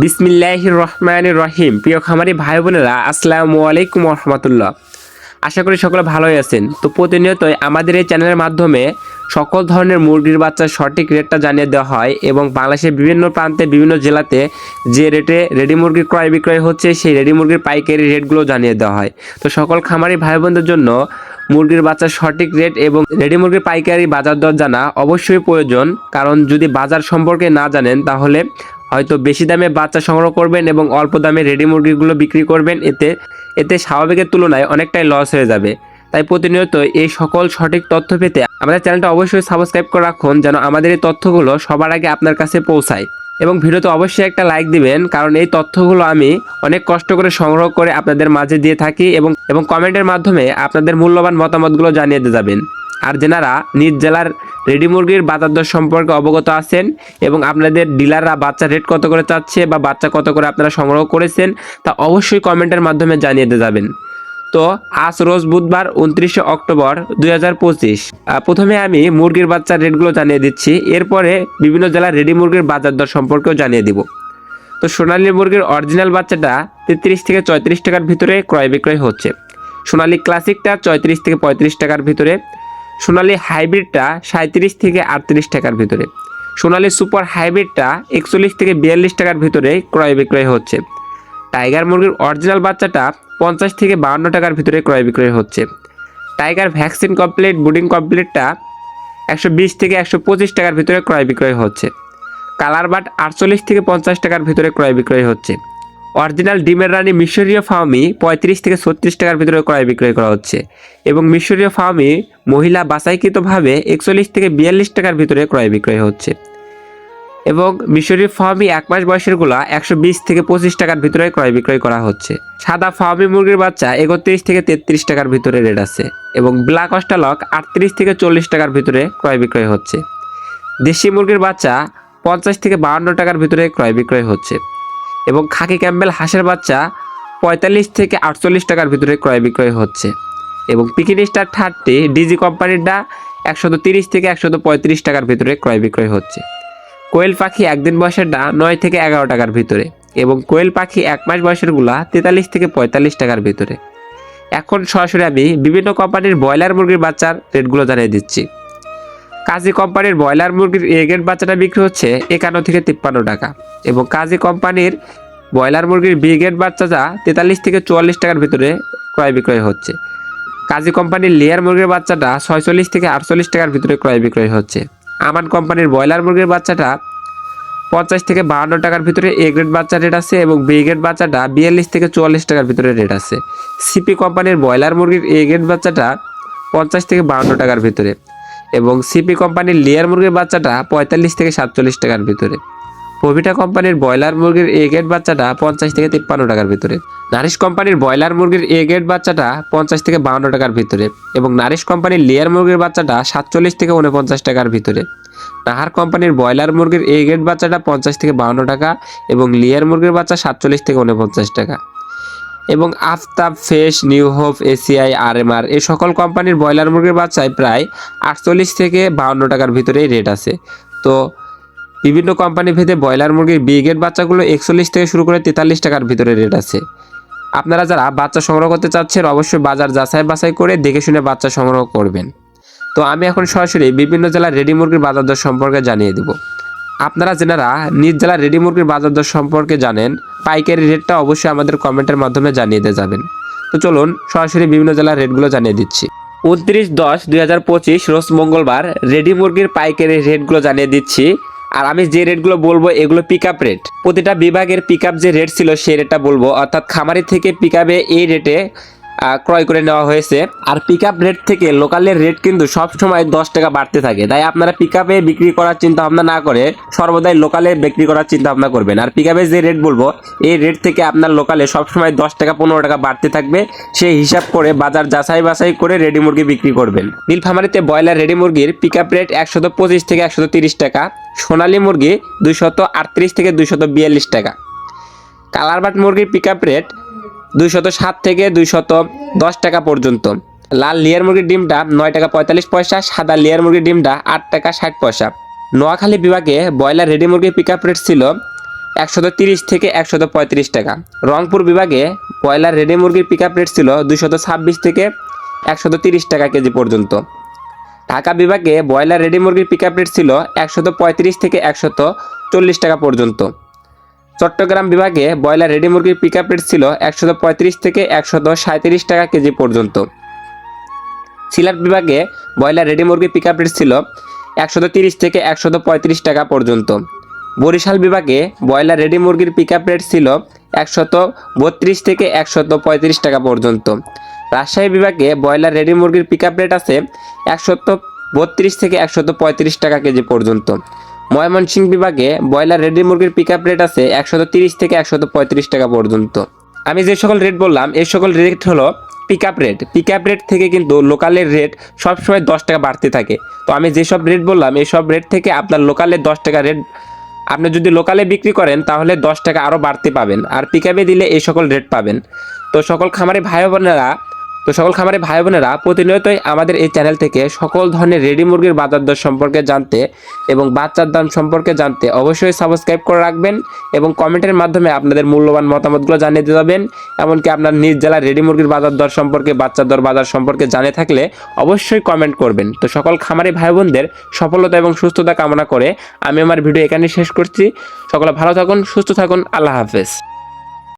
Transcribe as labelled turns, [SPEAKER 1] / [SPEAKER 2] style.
[SPEAKER 1] বিসমিল্লাহ রহমান রহিম। প্রিয় খামারি ভাই বোনেরা, আসসালামু আলাইকুম রহমতুল্লাহ আশা করি সকলে ভালোই আছেন। তো প্রতিনিয়তই আমাদের এই চ্যানেলের মাধ্যমে সকল ধরনের মুরগির বাচ্চার সঠিক রেটটা জানিয়ে দেওয়া হয় এবং বাংলাদেশের বিভিন্ন প্রান্তে, বিভিন্ন জেলাতে যে রেটে রেডি মুরগি ক্রয় বিক্রয় হচ্ছে, সেই রেডি মুরগির পাইকারি রেটগুলো জানিয়ে দেওয়া হয়। তো সকল খামারি ভাই বোনদের জন্য মুরগির বাচ্চার সঠিক রেট এবং রেডি মুরগির পাইকারি বাজার দর জানা অবশ্যই প্রয়োজন। কারণ যদি বাজার সম্পর্কে না জানেন, তাহলে হয়তো বেশি দামে বাচ্চা সংগ্রহ করবেন এবং অল্প দামে রেডি মুরগিগুলো বিক্রি করবেন। এতে এতে স্বাভাবিকের তুলনায় অনেকটাই লস হয়ে যাবে। তাই প্রতিনিয়ত এই সকল সঠিক তথ্য পেতে আমাদের চ্যানেলটা অবশ্যই সাবস্ক্রাইব করে রাখুন যেন আমাদের এই তথ্যগুলো সবার আগে আপনার কাছে পৌঁছায়। এবং ভিডিওতে অবশ্যই একটা লাইক দিবেন, কারণ এই তথ্যগুলো আমি অনেক কষ্ট করে সংগ্রহ করে আপনাদের মাঝে দিয়ে থাকি এবং এবং কমেন্টের মাধ্যমে আপনাদের মূল্যবান মতামতগুলো জানিয়ে দিয়ে যাবেন। আর যেনারা নিজ জেলার রেডি মুরগির বাজার দর সম্পর্কে অবগত আছেন এবং আপনাদের ডিলাররা বাচ্চা রেট কত করে চাচ্ছে বা বাচ্চা কত করে আপনারা সংগ্রহ করেছেন, তা অবশ্যই কমেন্টের মাধ্যমে জানিয়ে দিয়ে যাবেন। তো আজ রোজ বুধবার উনত্রিশে অক্টোবর দুই হাজার পঁচিশ। প্রথমে আমি মুরগির বাচ্চার রেটগুলো জানিয়ে দিচ্ছি। এরপরে বিভিন্ন জেলার রেডি মুরগির বাজার দর সম্পর্কেও জানিয়ে দিব। তো সোনালী মুরগির অরিজিনাল বাচ্চাটা তেত্রিশ থেকে চৌত্রিশ টাকার ভিতরে ক্রয় বিক্রয় হচ্ছে। সোনালী ক্লাসিকটা চৌত্রিশ থেকে পঁয়ত্রিশ টাকার ভিতরে। সোনালী হাইব্রিডটা সাঁত্রিশ থেকে আটত্রিশ টাকার ভিতরে। সোনালী সুপার হাইব্রিডটা একচল্লিশ থেকে বিয়াল্লিশ টাকার ভিতরে ক্রয় বিক্রয় হচ্ছে। টাইগার মুরগির অরিজিনাল বাচ্চাটা পঞ্চাশ থেকে বাহান্ন টাকার ভিতরে ক্রয় বিক্রয় হচ্ছে। টাইগার ভ্যাকসিন কমপ্লিট বুডিং কমপ্লিটটা একশো বিশ থেকে একশো পঁচিশ টাকার ভিতরে ক্রয় বিক্রয় হচ্ছে। কালার বাট আটচল্লিশ থেকে পঞ্চাশ টাকার ভিতরে ক্রয় বিক্রয় হচ্ছে। অরিজিনাল ডিমের রানী মিশরীয় ফার্মি পঁয়ত্রিশ থেকে ছত্রিশ টাকার ভিতরে ক্রয় বিক্রয় করা হচ্ছে এবং মিশরীয় ফার্মি মহিলা বাছাইকৃতভাবে একচল্লিশ থেকে বিয়াল্লিশ টাকার ভিতরে ক্রয় বিক্রয় হচ্ছে এবং মিশরীয় ফার্মি এক মাস বয়সেরগুলা একশো বিশ থেকে পঁচিশ টাকার ভিতরে ক্রয় বিক্রয় করা হচ্ছে। সাদা ফার্মি মুরগির বাচ্চা একত্রিশ থেকে তেত্রিশ টাকার ভিতরে রেট আছে এবং ব্ল্যাক অস্টালক আটত্রিশ থেকে চল্লিশ টাকার ভিতরে ক্রয় বিক্রয় হচ্ছে। দেশি মুরগির বাচ্চা পঞ্চাশ থেকে বাহান্ন টাকার ভিতরে ক্রয় বিক্রয় হচ্ছে। এবং খাকি ক্যাম্বেল হাঁসের বাচ্চা পঁয়তাল্লিশ থেকে আটচল্লিশ টাকার ভিতরে ক্রয় বিক্রয় হচ্ছে। এবং পিকিনি স্টার থার্টি ডিজি কোম্পানিরটা একশত তিরিশ থেকে একশত পঁয়ত্রিশ টাকার ভিতরে ক্রয় বিক্রয় হচ্ছে। কোয়েল পাখি একদিন বয়সেরটা নয় থেকে এগারো টাকার ভিতরে এবং কোয়েল পাখি এক মাস বয়সেরগুলা তেতাল্লিশ থেকে পঁয়তাল্লিশ টাকার ভিতরে। এখন সরাসরি আমি বিভিন্ন কোম্পানির ব্রয়লার মুরগির বাচ্চার রেটগুলো জানিয়ে দিচ্ছি। কাজী কোম্পানির ব্রয়লার মুরগির এগেট বাচ্চাটা বিক্রি হচ্ছে একান্ন থেকে তিপ্পান্ন টাকা এবং কাজী কোম্পানির ব্রয়লার মুরগির বিগেট বাচ্চাটা তেতাল্লিশ থেকে চুয়াল্লিশ টাকার ভিতরে ক্রয় বিক্রয় হচ্ছে। কাজী কোম্পানির লেয়ার মুরগির বাচ্চাটা ছয়চল্লিশ থেকে আটচল্লিশ টাকার ভিতরে ক্রয় বিক্রয় হচ্ছে। আমান কোম্পানির ব্রয়লার মুরগির বাচ্চাটা পঞ্চাশ থেকে বাহান্ন টাকার ভিতরে এ গ্রেড বাচ্চা রেট আছে এবং বি গ্রেড বাচ্চাটা বিয়াল্লিশ থেকে চুয়াল্লিশ টাকার ভিতরে রেট আছে। সিপি কোম্পানির ব্রয়লার মুরগির এ গ্রেড বাচ্চাটা পঞ্চাশ থেকে বাহান্ন টাকার ভিতরে। এবং সিপি কোম্পানির লেয়ার মুরগির বাচ্চাটা পঁয়তাল্লিশ থেকে সাতচল্লিশ টাকার ভিতরে। পভিটা কোম্পানির ব্রয়লার মুরগির এ গ্রেড বাচ্চাটা পঞ্চাশ থেকে তিপ্পান্ন টাকার ভিতরে। নারিশ কোম্পানির ব্রয়লার মুরগির এ গ্রেড বাচ্চাটা পঞ্চাশ থেকে বাহান্ন টাকার ভিতরে এবং নারিশ কোম্পানির লেয়ার মুরগির বাচ্চাটা সাতচল্লিশ থেকে উনপঞ্চাশ টাকার ভিতরে। নাহার কোম্পানির ব্রয়লার মুরগির এ গ্রেড বাচ্চাটা পঞ্চাশ থেকে বাহান্ন টাকা এবং লেয়ার মুরগির বাচ্চা সাতচল্লিশ থেকে উনপঞ্চাশ টাকা। এবং Aftab face new hope, ACI আর এম আর এই সকল কোম্পানির ব্রয়লার মুরগির বাচ্চায় প্রায় আটচল্লিশ থেকে বাহান্ন টাকার ভিতরেই রেট আছে। তো বিভিন্ন কোম্পানি ভেদে ব্রয়লার মুরগির বিগেট বাচ্চাগুলো একচল্লিশ থেকে শুরু করে তেতাল্লিশ টাকার ভিতরে রেট আছে। আপনারা যারা বাচ্চা সংগ্রহ করতে চাচ্ছেন, অবশ্যই বাজার যাচাই বাছাই করে দেখে শুনে বাচ্চা সংগ্রহ করবেন। তো আমি এখন সরাসরি বিভিন্ন জেলার রেডি মুরগির বাজার দর সম্পর্কে জানিয়ে দিব। আপনারা যেনারা নিজ জেলার রেডি মুরগির বাজার দর সম্পর্কে জানেন, পাইকারি রেটটা অবশ্যই আমাদের কমেন্টের মাধ্যমে জানিয়ে দিয়ে যাবেন। তো চলুন সরাসরি বিভিন্ন জেলার রেটগুলো জানিয়ে দিচ্ছি। উনত্রিশ দশ দুই হাজার পঁচিশ রোজ মঙ্গলবার রেডি মুরগির পাইকারি রেটগুলো জানিয়ে দিচ্ছি। আর আমি যে রেটগুলো বলব এগুলো পিক আপ রেট প্রতিটা বিভাগের পিক আপ যে রেট ছিল সেই রেটটা বলব। অর্থাৎ খামারি থেকে পিক আপে এই রেটে ক্রয় করে নেওয়া হয়েছে। আর পিক আপ রেট থেকে লোকালের রেট কিন্তু সব সময় দশ টাকা বাড়তে থাকে। তাই আপনারা পিক আপে বিক্রি করার চিন্তা ভাবনা না করে সর্বদাই লোকালে বিক্রি করার চিন্তা ভাবনা করবেন। আর পিক আপে যে রেট বলব, এই রেট থেকে আপনার লোকালে সবসময় দশ টাকা, পনেরো টাকা বাড়তে থাকবে। সেই হিসাব করে বাজার যাচাই বাছাই করে রেডি মুরগি বিক্রি করবেন। নীলফামারিতে ব্রয়লার রেডি মুরগির পিক আপ রেট একশত পঁচিশ থেকে একশত তিরিশ টাকা, সোনালী মুরগি দুইশত আটত্রিশ থেকে দুইশত বিয়াল্লিশ টাকা। কালারবাট মুরগির পিক আপ রেট দুইশত সাত থেকে দুইশত দশ টাকা পর্যন্ত। লাল লেয়ার মুরগির ডিমটা নয় টাকা পঁয়তাল্লিশ পয়সা, সাদা লেয়ার মুরগির ডিমটা আট টাকা ষাট পয়সা। নোয়াখালী বিভাগে ব্রয়লার রেডি মুরগির পিক আপ রেট ছিল একশত তিরিশ থেকে একশত পঁয়ত্রিশ টাকা। রংপুর বিভাগে ব্রয়লার রেডি মুরগির পিক আপ রেট ছিল দুশত ছাব্বিশ থেকে একশত তিরিশ টাকা কেজি পর্যন্ত। ঢাকা বিভাগে ব্রয়লার রেডি মুরগির পিক আপ রেট ছিল একশত পঁয়ত্রিশ থেকে একশত চল্লিশ টাকা পর্যন্ত। চট্টগ্রাম বিভাগে ব্রয়লার রেডি মুরগির পিক রেট ছিল একশো পঁয়ত্রিশ থেকে সাঁত্রিশ টাকা কেজি পর্যন্ত। সিলেট বিভাগে ব্রয়লার রেডি মুরগির পিক রেট ছিল একশো থেকে পঁয়ত্রিশ টাকা পর্যন্ত। বরিশাল বিভাগে ব্রয়লার রেডি মুরগির পিক রেট ছিল একশত বত্রিশ থেকে একশত পঁয়ত্রিশ টাকা পর্যন্ত। রাজশাহী বিভাগে ব্রয়লার রেডি মুরগির পিক রেট আছে একশত বত্রিশ থেকে একশত পঁয়ত্রিশ টাকা কেজি পর্যন্ত। ময়মনসিংহ বিভাগে ব্রয়লার রেডি মুরগির পিক আপ রেট আছে একশত তিরিশ থেকে একশত পঁয়ত্রিশ টাকা পর্যন্ত। আমি যে সকল রেট বললাম, এই সকল রেট হলো pick up rate pick up rate থেকে কিন্তু লোকালের রেট সবসময় দশ টাকা বাড়তে থাকে। তো আমি যেসব রেট বললাম, এই সব রেট থেকে আপনার লোকালের দশ টাকা রেট আপনি যদি লোকালে বিক্রি করেন, তাহলে দশ টাকা আরও বাড়তে পাবেন। আর পিক আপে দিলে এই সকল রেট পাবেন। তো সকল খামারি ভাই বোনেরা তো সকল খামারি ভাই বোনেরা, প্রতিনিয়তই আমাদের এই চ্যানেল থেকে সকল ধরনের রেডি মুরগির বাজার দর সম্পর্কে জানতে এবং বাচ্চার দাম সম্পর্কে জানতে অবশ্যই সাবস্ক্রাইব করে রাখবেন এবং কমেন্টের মাধ্যমে আপনাদের মূল্যবান মতামতগুলো জানিয়ে দিয়ে যাবেন। এমনকি আপনার নিজ জেলার রেডি মুরগির বাজার দর সম্পর্কে, বাচ্চার দর বাজার সম্পর্কে জানে থাকলে অবশ্যই কমেন্ট করবেন। তো সকল খামারি ভাই বোনদের সফলতা এবং সুস্থতা কামনা করে আমি আমার ভিডিও এখানে শেষ করছি। সকলে ভালো থাকুন, সুস্থ থাকুন, আল্লাহ হাফেজ।